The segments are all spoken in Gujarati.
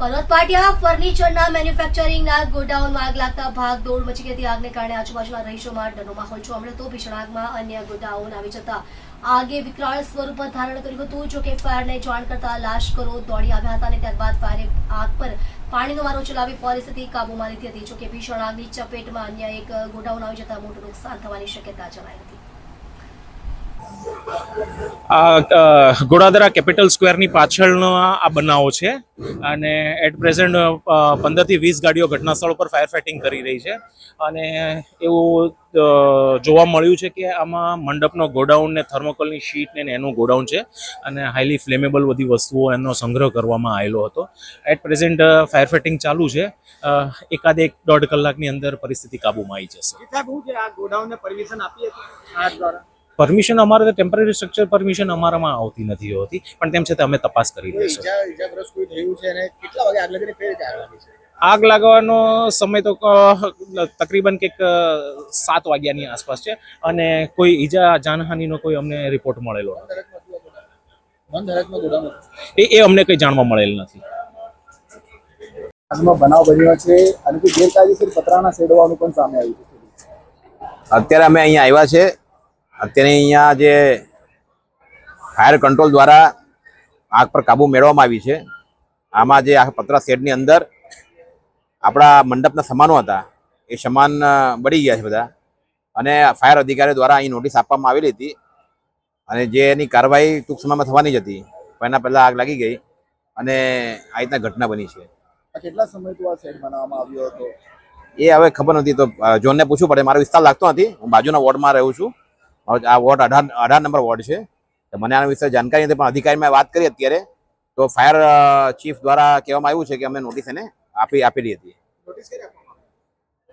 પર્વત પાટિયા ફર્નિચરના મેન્યુફેક્ચરિંગના ગોડાઉનમાં આગ લાગતા ભાગ દોડ મચી ગઈ હતી. આગને કારણે આજુબાજુના રહીશોમાં ડરનો માહોલ જોવા મળ્યો હતો. ભીષણ આગમાં અન્ય ગોડાઉન આવી જતા આગે વિકરાળ સ્વરૂપ ધારણ કર્યું હતું. જોકે ફાયરને જાણ કરતા લાશકરો દોડી આવ્યા હતા અને ત્યારબાદ ફાયરે આગ પર પાણીનો મારો ચલાવી પરિસ્થિતિ કાબૂમાં લીધી હતી. જોકે ભીષણ આગની ચપેટમાં અન્ય એક ગોડાઉન આવી જતા મોટું નુકસાન થવાની શક્યતા જણાઈ હતી. આ ગોડાદરા કેપિટલ સ્ક્વેરની પાછળનો આ બનાવો છે. અને એટ પ્રેઝન્ટ પંદરથી વીસ ગાડીઓ ઘટના સ્થળ પર ફાયર ફાઇટિંગ કરી રહી છે. અને એવું જોવા મળ્યું છે કે આમાં મંડપનો ગોડાઉન ને થર્મોકોલની શીટ ને એનું ગોડાઉન છે. અને હાઈલી ફ્લેમેબલ બધી વસ્તુઓ એનો સંગ્રહ કરવામાં આવેલો હતો. એટ પ્રેઝન્ટ ફાયર ફાઇટિંગ ચાલુ છે. એકાદ એક દોઢ કલાકની અંદર પરિસ્થિતિ કાબૂમાં આવી જશે. ગોડાઉનને પરમિશન આપી પરમિશન અમારે ટેમ્પરરી સ્ટ્રક્ચર પરમિશન અમારામાં આવતી નથી હોતી પણ તેમ છતાં અમે તપાસ કરી કોઈ લઈશું. ઈજા ઈજાગ્રસ્ત કોઈ થયું છે અને કેટલા વાગે આગ લાગવાનો સમય તો તકરીબન કંઈક સાત વાગ્યાની આસપાસ છે અને કોઈ ઈજા જાનહાનિનો કોઈ અમને રિપોર્ટ મળેલો. એ એ અમને કંઈ જાણવા મળેલ નથી. બનાવ બન્યો છે અને કોઈ ગેરકાયદેસર પતરાના સેડવાનું પણ સામે આવ્યું છે. અત્યારે અમે અહીંયા આવ્યા છે. અત્યારે અહીંયા જે ફાયર કંટ્રોલ દ્વારા આગ પર કાબુ મેળવવામાં આવી છે. આમાં જે આ પતરા શેડની અંદર આપણા મંડપના સામાનો હતા એ સામાન બળી ગયા છે બધા. અને ફાયર અધિકારીઓ દ્વારા અહીં નોટિસ આપવામાં આવેલી હતી અને જે એની કાર્યવાહી ટૂંક સમયમાં થવાની જ હતી પણ એના પહેલાં આગ લાગી ગઈ અને આ રીતના ઘટના બની છે. કેટલા સમયથી આ શેડ બનાવવામાં આવ્યો હતો? એ હવે ખબર નથી તો જોનને પૂછવું પડે મારો વિસ્તાર લાગતો નથી હું બાજુના વોર્ડમાં રહું છું. આ વોર્ડ અઢાર અઢાર નંબર વોર્ડ છે. તો મને આના વિશે જાણકારી નથી પણ અધિકારી મેં વાત કરી અત્યારે. તો ફાયર ચીફ દ્વારા કહેવામાં આવ્યું છે કે અમે નોટિસ એને આપી આપેલી હતી નોટિસ કરી આપવામાં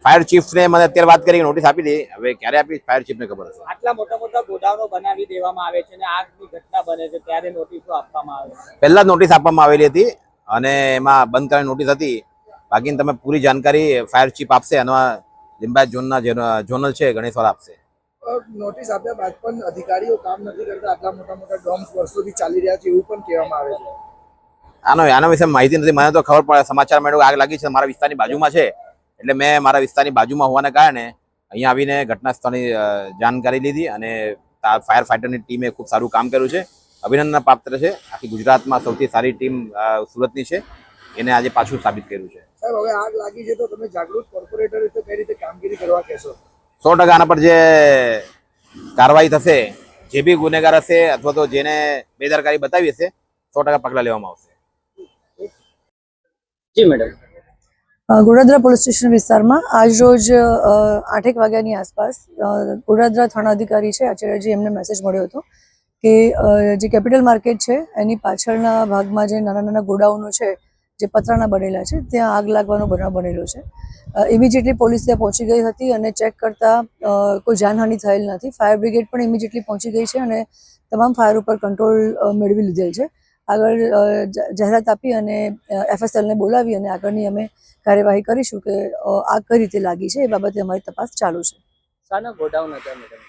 ફાયર ચીફને મને અત્યારે વાત કરી નોટિસ આપેલી હવે ક્યારે આપી ફાયર ચીફને ખબર હશે. આટલા મોટા મોટા ગોડાઉનો બનાવી દેવામાં આવે છે અને આગની ઘટના બને છે ત્યારે નોટિસો આપવામાં આવે છે. પહેલા જ નોટિસ આપવામાં આવેલી હતી અને એમાં બંધ કરવાની નોટિસ હતી. બાકીની તમે પૂરી જાણકારી ફાયર ચીફ આપશે એમાં લીંબાયત ઝોનના ઝોનલ છે ગણેશવાળા આપશે. નોટિસ આપ્યા બાદ પણ અધિકારીઓ કામ નથી કરતા. આટલા મોટા મોટા ડોમ્સ વર્ષોથી ચાલી રહ્યા છે એવું પણ કહેવામાં આવે છે. આનો આના વિશે માહિતી નથી. મને તો ખબર પડે સમાચાર મેળવું આગ લાગી છે. મારા વિસ્તારની બાજુમાં છે. એટલે મેં મારા વિસ્તારની બાજુમાં હોવાને કારણે અહીંયા આવીને ઘટના સ્થળની જાણકારી લીધી અને ફાયર ફાઈટરની ટીમે ખૂબ સારું કામ કર્યું છે. અભિનંદન પાત્ર છે. આખી ગુજરાતમાં સૌથી સારી ટીમ સુરતની છે. એને આજે પાછું સાબિત કર્યું છે. સાહેબ હવે આગ લાગી છે તો તમે જાગૃત કોર્પોરેટર રીતે કઈ રીતે કામગીરી કરવા કહેશો? સો ટકા આના પર જે કાર્યવાહી થશે જે બી ગુનેગાર હશે અથવા તો જેને બેદરકારી બતાવી હશે સો ટકા પગલાં લેવામાં આવશે. જી મેડમ. ગોડાદરા પોલીસ સ્ટેશન વિસ્તારમાં આજરોજ અ, આઠેક વાગ્યાની આસપાસ અ, ગોડાદરા થાણા અધિકારી છે આચાર્યજી એમને મેસેજ મળ્યો હતો કે અ, જે કેપિટલ માર્કેટ છે એની પાછળના ભાગમાં જે નાના નાના ગોડાઉનો છે જે પતરાના બનેલા છે ત્યાં આગ લાગવાનો બનાવ બનેલો છે. ઇમિજિએટલી પોલીસ ત્યાં પહોંચી ગઈ હતી અને ચેક કરતાં કોઈ જાનહાનિ થયેલ નથી. ફાયર બ્રિગેડ પણ ઇમિજિએટલી પહોંચી ગઈ છે અને તમામ ફાયર ઉપર કંટ્રોલ મેળવી લીધેલ છે. આગળ જાહેરાત આપી અને એફએસએલને બોલાવી અને આગળની અમે કાર્યવાહી કરીશું કે આગ કઈ રીતે લાગી છે એ બાબતે અમારી તપાસ ચાલુ છે. શાના ગોડાઉન હતા મેડમ?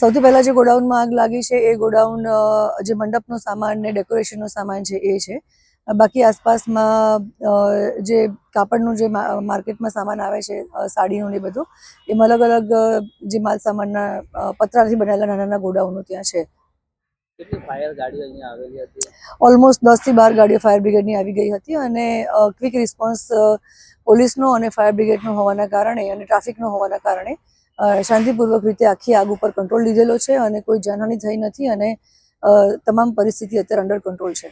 સૌથી પહેલાં જે ગોડાઉનમાં આગ લાગી છે એ ગોડાઉન જે મંડપનો સામાન ને ડેકોરેશનનો સામાન છે એ છે. બાકી આસપાસમાં જે કાપડનું જે માર્કેટમાં સામાન આવે છે સાડીનું ને બધું એમાં અલગ અલગ જે માલ સામાનના પતરાથી બનેલા નાના નાના ગોડાઉનો ત્યાં છે. ઓલમોસ્ટ દસ દસથી બાર ગાડીઓ ફાયર બ્રિગેડની આવી ગઈ હતી અને ક્વિક રિસ્પોન્સ પોલીસનો અને ફાયર બ્રિગેડનો હોવાના કારણે અને ટ્રાફિકનો હોવાના કારણે શાંતિપૂર્વક રીતે આખી આગ ઉપર કંટ્રોલ લીધેલો છે અને કોઈ જાનહાની થઈ નથી અને તમામ પરિસ્થિતિ અત્યારે અંડર કંટ્રોલ છે.